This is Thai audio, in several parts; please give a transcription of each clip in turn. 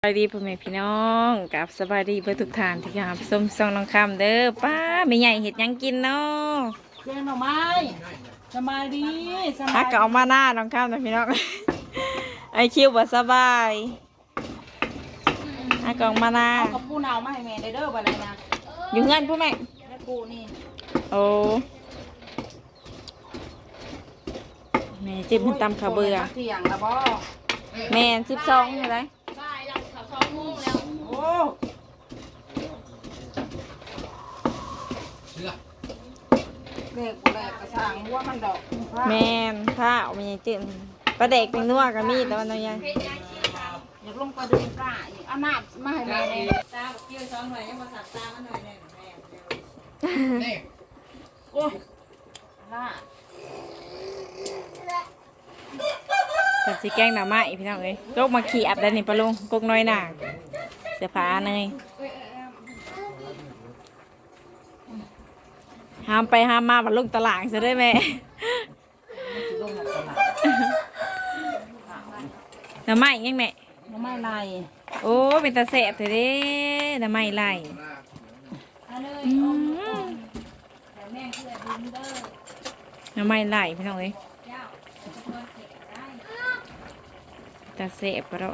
สบายดีพ่อแม่พี่น้องกับสบายดีเพื่อทุกท่านที่หาส้มซองน้องคำเด้อป้าไม่ใหญ่เห็ดหยังกินเนาะแกงหน่อไม้สบายดีสฮับากยก็เอามาหน้าน้องคำนะพี่น้อง ไอคิวบ่สบายฮักก็เอามาหน้าเอากระปูหนาวมาให้แม่ได้เด้อบัดนี้นะอยู่เงื่อนผู้แม่แม่ปูนี่โอ้แม่จิ้มตำข้าวเบื่อเที่ยงแล้วบ่แม่สิบสองอะไรโเด็กแหลกกระสังหัวมันดอกแม่นข้าวแม่จิ้มปลาเด็กเป็นนัวกับมีแต่ว่าน้อยยังอยากลงไปดูปลาอีกเอาน้ำมาให้แม่เลยตาเกี่ยวสองหน่อยยังมาสับตามันหน่อยแน่แม่โอ้ยล่ากับสีแกงหน่อไม้พี่น้องเอ้ยกกมาขี่อับได้นี่ปะลุงกกน้อยหนาเสียผ้าเนย ห้ามไปห้ามมาบัดลุงตลาดซะได้ไหมสิลงมาตลาดหน่อไม้ยังแม่หน่อไม้ลายโอ้เป็นตาแสบเถอะเด้หน่อไม้ไหลอืมหน่อไม้ไหลพี่น้องเอ้ยตาแสบปะเรา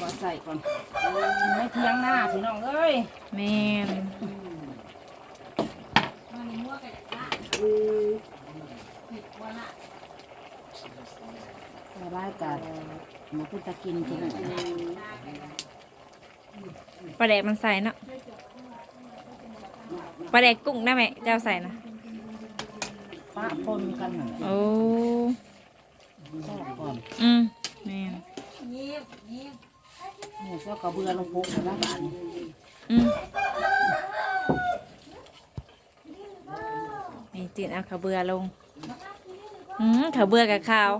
ก่อนใส่ก่อนไม่เที่ยงหน้าพี่น้องเอ้ยแม่ นแต่รายการมาพูดตะกินกินปลาแดกมันใส่เนาะปลาแดกกุ้งนะแม่เจ้าใส่นะป้าปนกันหน่อยโอ้แซ่บก่อนอืมแม่นเนี่ยเจ้ากระเบือลงปุ๊บแล้วบ้านอืมนี่จืด เอาข้าวเบื่อลงอืมข้าวเบื่อกับข้าว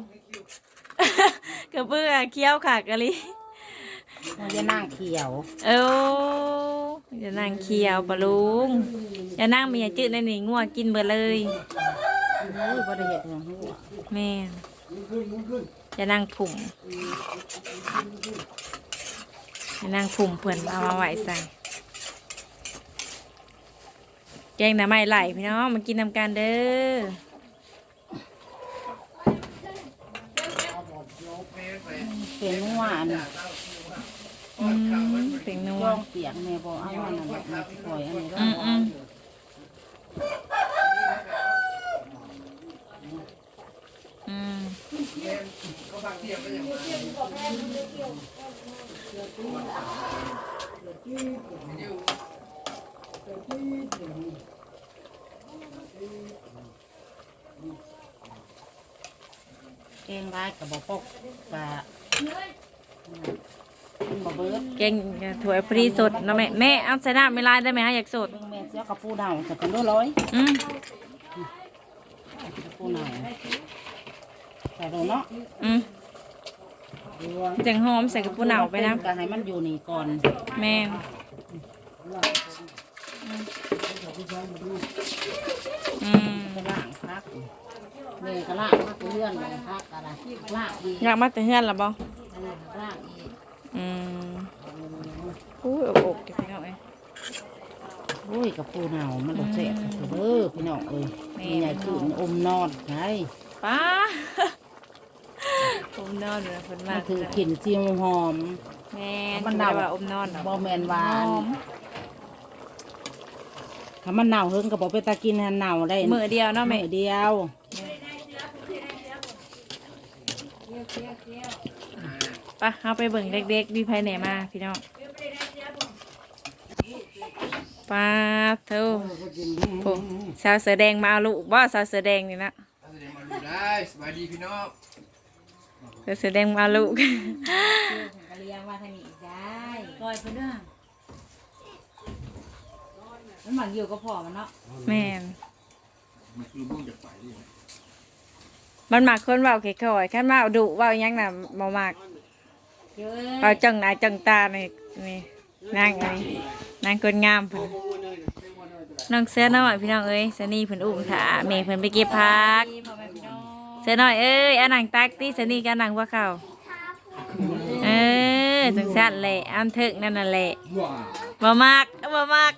ข้าวเบื่อเคี้ยวค่ะกะลิมันจะนั่งเขียว เอ้าอย่านั่งเคี้ยวปะลุงอย่านั่งมีอย่าจืดในนี่ง่วงกินเบื่อเลยโอ้ยบริเหตุของหัวแม่นอย่านั่งผุ่มอย่านั่งผุ่มเพื่อนเอามาไหวใส่ แก งหน่อไม้ไหลพี่น้องมากินนำกันเด้อเป็นหัวอันอืมเป็นนัวย่องเปียกแม่บอกเอาอันนั้นมาปล่อยอันนี้แล้วอืมอืม อืม เกงร้ายกับบอกปกกะมันบ่เบิดแกงถั่วพรีสดเนาะแม่แม่เอาใส่น้ำไม่ลายได้ไหมฮะอยากสดเบิ่งแม่เสียกับปูเดาสักกันร้อยอืมปูเดาใส่ลงเนาะอืมจังหอมใส่กระปุกหนาวไปนะก็ให้มันอยู่นี่ก่อน แม่น อืมไปล่างพักแม่ก็ล่างพักเลื่อนเลยพักอะไรล่างอีกอยากมาแต่เฮือนหรอบ่ล่างอีกอืมอุ้ยอบอกๆเดี๋ยวพี่น้องเอ้ยโอ้ยกับปูเนามันต้องแซ่บเด้อพี่น้องเอ้ยแม่มีใหญ่ขึ้นอมนอนไงป้าอมนอนเลยคนมัมานกคือขินเจียวหอมแม่นมันมันเน่าว่าอมนอนเหรอบ่แมนหวาหนอม ถ้ามันเน่าเฮิงก็บอกไปตากินให้เน่าได้มือเดียวเนาะแม่มื้อเดียวไปะเอาไปเบิ่งเด็กๆดีภายในมาพี่น้องป้าเท่าโอ้สาวเสือแดงมาเอาลูกบ่สาวเสือแดงนี่นะเอาเสด็จมาดูได้สบายดีพี่น้องสาวเสือแดงมาเอาลูกก็เลี้ยงว่าทางนี้ได้ก้อยเพิ่นเด้อ มันหมักอยู่ก็พอมันเนาะแม่นมันคือบุ้งจากไปดิมันมักคนเว้าแค่อยๆคันมาเอาดุเว้าหยังน่ะบ่มักเยอะเว้าจังหน้าจังตานี่นี่นางอันนี้นางคนงามเพิ่นน้องเสือน้อยพี่น้องเอ้ยสนี่เพิ่นอุ้มถาแม่เพิ่นไปเก็บผักพ่อแม่พี่น้องเสือน้อยเอ้ยเอาหนังตักตีสนี่กับหนังว่าเขาเออจังซั่นแหละอันถึกนั่นน่ะแหละว้าบ่มากบ่มาก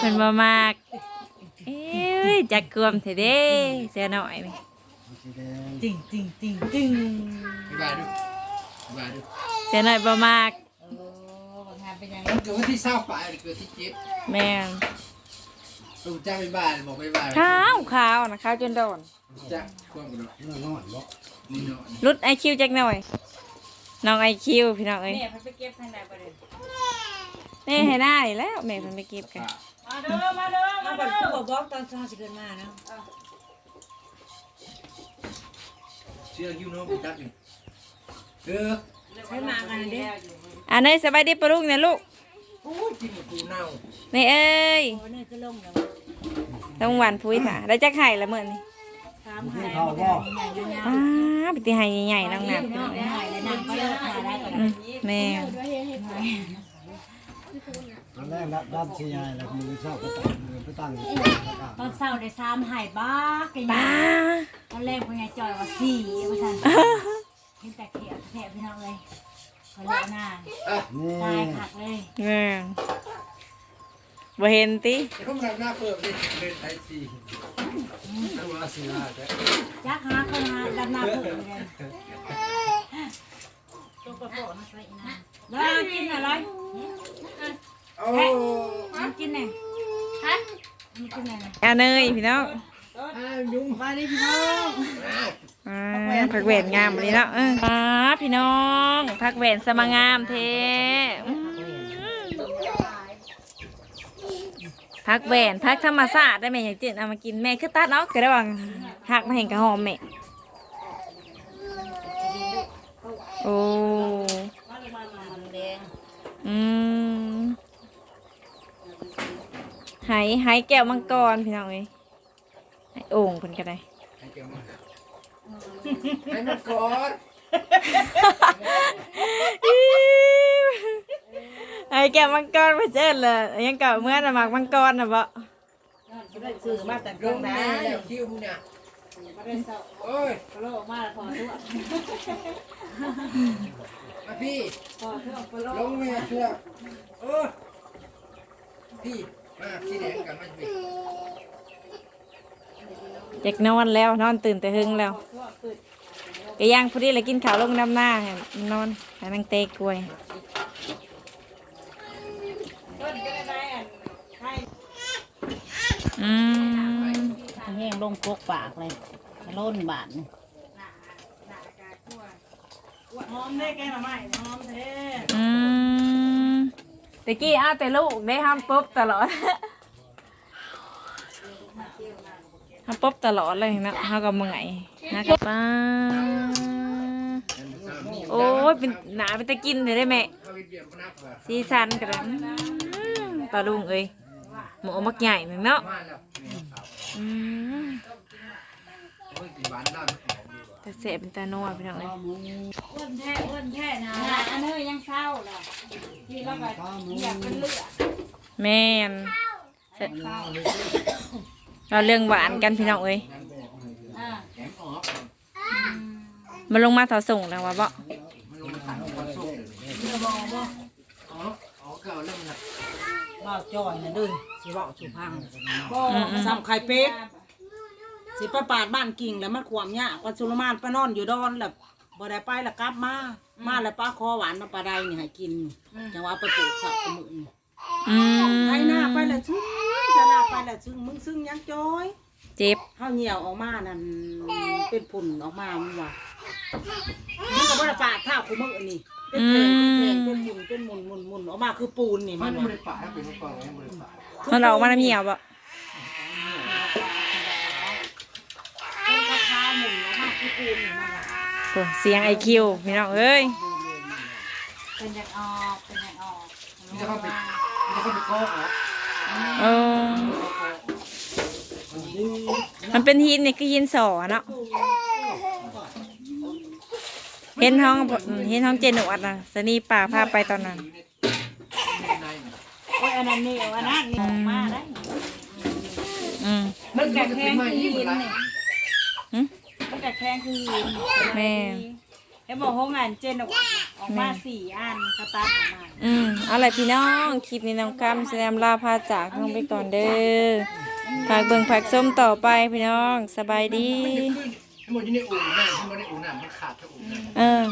เพิ่นบ่มากเอ้ยจักกวมเถอะเด้เสียหน่อยนี่จริงจริงจริงจริงบ๊ายบายดูบ๊ายบายดูเสียหน่อยบ่มากเออบางงานเป็นยังไงมันเกิดวันที่เศร้าไปเกิดที่เจ็ดแม่นลูกจ้าบ๊ายบายบอกบ๊ายบายขาวขาวนะขาวจนโดนจ้าควงกันเนาะนี่นอนบ่นี่นอนรุดไอคิวจักหน่อยน้องไอคิวพี่น้องเอ้ยแม่ไปเก็บทางไหนประเด็นนี่ให้ได้แล้วแม่เพิ่นไปเก็บกัน มาเด้อมาเด้อมาเด้อคือบอกบอกตอนเช้าสิเกินมาเนาะเชื่อยูโน่จักนี่เออใช้มากันเด้ออันนี้สบายดีปะลูกเนี่ยลูกโอ้ยกินหมดปูเน่านี่เอ้ยโอ้นี่คือลงแล้วต้องหวานพุ้ยค่ะแล้วจักไข่ละมื้อนี้ถามหายเขาก็ใหญ่ยาวอ้าไปตีไห้ใหญ่ๆน้องนับๆน้องหายแล้วนั่งไปเลยหาได้ก่อนอืมแม่ต อนแรกรับรับชียายแล้วมือเศร้าก็ตั้งมือไปตั้งอยู่ประกาศตอนเช้าได้สามหายบ้ากันป้าตอนแรกเป็นไงจอยว่าสี่ว่าฉันเห็นแต่เขียวแผลพี่น้องเลยเขาเลี้ยหน้านี่ตายขักเลยแม่บ่เห็นติแต่เขาทำหน้าเปิดเลยเล่นไอซีตัวสีหน้าจ้ะยักหาคนหาดำน้ำเผื่อเลยตัวกระโปรงนะแล้วกินอะไร โอ้มันกินไหนฮะมันกินไหนอันเนยพี่น้องอ้าวยุงมาดิพี่น้องอ้าวอ่าผักแหวนงามเลยเนาะเอออ่าพี่น้องผักแหวนสมางามเทอืมผักแหวนผักธรรมศาสตร์ได้ไหมอย่างเจนเอามากินแม่คือตัดเนาะก็ได้วังหักมาเห็นกระหอมแม่โอ้มั นแดงอืมไหไหแก้วมังกรพี่น้องเอ้ยไหโอ่งเพิ่นก็ได้ให้เกี่ยวมาให้มันก่อนไอ้แก้วมังกรมาเจอเลยยังเก่าเมื่อน่ะหมากมังกรน่ะบ่ได้ซื้อมาแต่ลกรงงไหนแน่แล้วคิวมึงเนี่ยมาได้เศร้าโอ้ยโลกมาแล้วพอทุกมาพี่พอทุกพอโลลงแม่เชื่อโอ้ยพี่มาสีแดงกันมันพี่ อยากนอนแล้ว นอนตื่นแต่หึงแล้วก็ย่างพอดีเลยกินข้าวลงน้ำหน้าให้มันนอนให้นางเตะกล้วยต้นก็ได้อันให้อืมแห้งลงกกปากเลยล้นบาทหอมได้แกงหน่อไม้หอมเท่อืม ตะกี้เอาแต่ลูกได้ห้ามปุ๊บตลอดห้ามปุ๊บตลอดเลยนะเขาก็เมื่อยนะครับป้าโอ้ยเป็นหนาเป็นตะกินเลยได้ไหมเขาเบียดนักว่ะสีสันกันเลยอืมปลาลุงเอ้ยหมูมักใหญ่หนึ่งเนาะมาแล้วนี่เอาอืมโอ้ยกินาน แต่เสะเป็นตาโนัวพี่น้องเอ้ยอ้วนแท้อ้วนแท้นะอันนี้ยังเศร้าเลยที่เราไปอยากเป็นเลือดแม่นเราเรื่องหวานกันพี่น้องเอ้ยอ่ามันลงมาถอส่งแล้ววะบ่าขันคนสุกเลยอ๋ออ๋อเก่าแล้วมันน่ะบ่าจอยนะดื้อสิบ่าสุพังบ่ซ้ำไข่เป็ด สิไปปาดบ้านกิ่งแล้วมันขวามยากว่าสุลมานไปนอนอยู่ดอนแล้วบ่ได้ไปแล้วกลับมามาแล้วป้าคอหวานมาปลาใดนี่ให้กินจังว่าไปปลูกข้าวกับมือนี่อืมไถหน้าไปแล้วซึ้งจะหน้าไปแล้วซึ้งมึงซึ้งยังจอยเจ็บข้าวเหนียวออกมานั่นเป็นผุ่นออกมามันว่ามันก็บ่ได้ปาดท่าคุมือนี่เป็นเพลงเป็นเพลงเป็นหมุนเป็นหมุนหมุนหมุนออกมาคือปูนนี่มัมันนบว่าริปากเป็นมะกอกมันบริปากมันออกมาน้ำเหี่ยวบ่ เสียงไอคิวพี่น้องเอ้ยเป็นอยากออกเป็นอยากออกมันจะเข้าไปมันจะเข้าไปกอกเหรอเออมันเป็นหินนี่คือหินสอเนาะเห็นห้องเห็นห้องเจนหนวดนะสนีป่าพาไปตอนนั้นในโอ้ยอันนั้นนี่อันนั้นนี่ออกมาได้อืมมันจะเป็นไม้ที่มันหึ มันจะแข็งคือหินแม่ให้บอกห้องงานเจนออกออกมาสี่อันกระตัดออกมาอืมเอาล่ะพี่น้อง คลิปนี้น้องคำแสดงลาพาจากน้องไปก่อนเด้อฝากเบิ่งฝากส้มต่อไปพี่น้องสบายดีทั้งหมดอยู่ในอู่น้ำทั้งหมดในอู่น้ำมันขาดทั้งอู่น้ำ เออ